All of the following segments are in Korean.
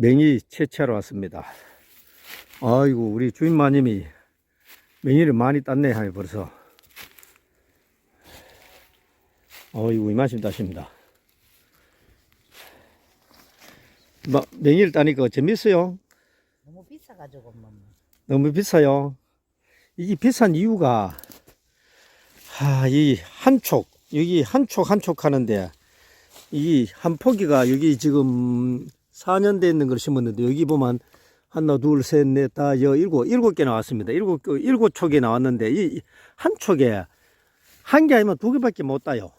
맹이 채취하러 왔습니다. 아이고, 우리 주인 마님이 맹이를 많이 땄네, 하여 벌써. 어이구, 이만큼 따십니다. 마, 맹이를 따니까 재밌어요. 너무 비싸가지고 뭐. 너무 비싸요. 이게 비싼 이유가, 하, 이 한촉, 여기 한촉 한촉 하는데, 이 한 포기가 여기 지금 4년 돼 있는 걸 심었는데, 여기 보면 하나, 둘, 셋, 넷, 다, 여, 일곱, 일곱 개 나왔습니다. 일곱, 개- 일곱 촉이 나왔는데, 이 한 촉에 한 개 아니면 두 개밖에 못 따요.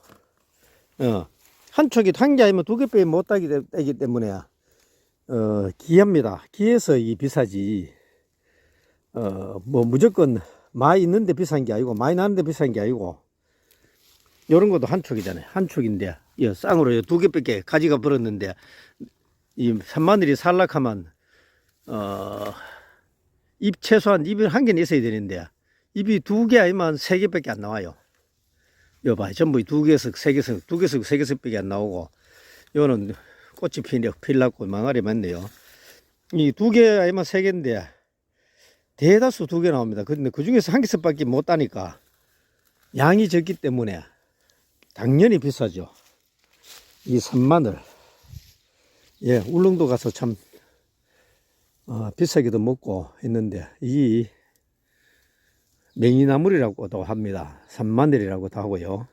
어, 한 촉이 한 개 아니면 두 개밖에 못 따기, 때- 따기 때문에, 어, 귀합니다. 귀해서 이 비싸지. 어, 뭐 무조건 많이 있는데 비싼 게 아니고 많이 나는데 비싼 게 아니고 요런 것도 한 촉이잖아요. 한 촉인데 이 쌍으로 요두 개밖에 가지가 벌었는데 이 산마늘이 살락하면 어, 입 최소한 입이 한 개는 있어야 되는데 입이 두 개 아니면 세 개밖에 안 나와요. 요 봐, 전부 두 개씩, 세 개씩, 두 개씩, 세 개씩밖에 안 나오고 요는 꽃이 피려 필났고 망아리 많네요. 이 두 개 아니면 세 개인데 대다수 두 개 나옵니다. 근데 그 중에서 한 개씩밖에 못 따니까 양이 적기 때문에 당연히 비싸죠. 이 산마늘. 예, 울릉도 가서 참, 어, 비싸게도 먹고 했는데, 이 맹이나물이라고도 합니다. 산마늘이라고도 하고요.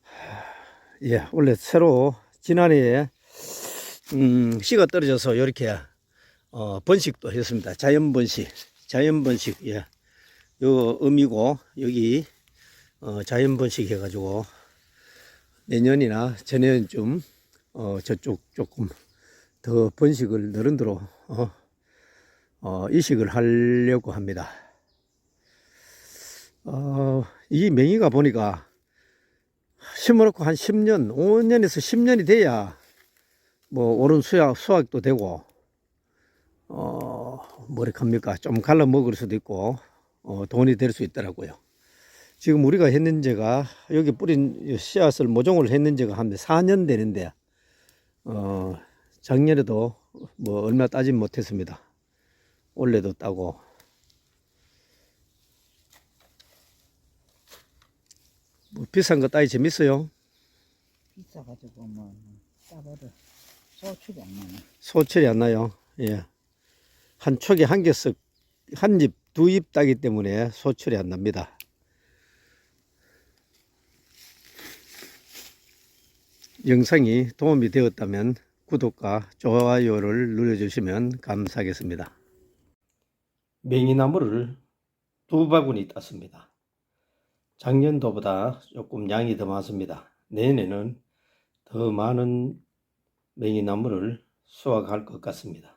하, 예, 원래 새로 지난해에, 음, 씨가 떨어져서 이렇게 어, 번식도 했습니다. 자연 번식, 자연 번식, 예. 요 음이고, 여기, 어, 자연 번식 해가지고, 내년이나 전년쯤, 어, 저쪽 조금 더 번식을 너른대로, 어, 어, 이식을 하려고 합니다. 어, 이 맹이가 보니까 심어놓고 한 10년, 5년에서 10년이 돼야 뭐 옳은 수확, 수확도 되고, 어, 뭐랄합니까. 좀 갈라 먹을 수도 있고, 어, 돈이 될 수 있더라고요. 지금 우리가 했는 지가, 여기 뿌린 씨앗을 모종을 했는 지가 한 4년 되는데, 어, 작년에도 뭐 얼마 따진 못했습니다. 올해도 따고. 뭐 비싼 거 따기 재밌어요. 비싸가지고 뭐 싸버려. 소출이 안 나네. 소철이 안 나요. 예. 한 촉에 한 개씩, 한 입, 두 입 따기 때문에 소철이 안 납니다. 영상이 도움이 되었다면 구독과 좋아요를 눌러주시면 감사하겠습니다. 맹이나무를 두 바구니 땄습니다. 작년도보다 조금 양이 더 많습니다. 내년에는 더 많은 맹이나무를 수확할 것 같습니다.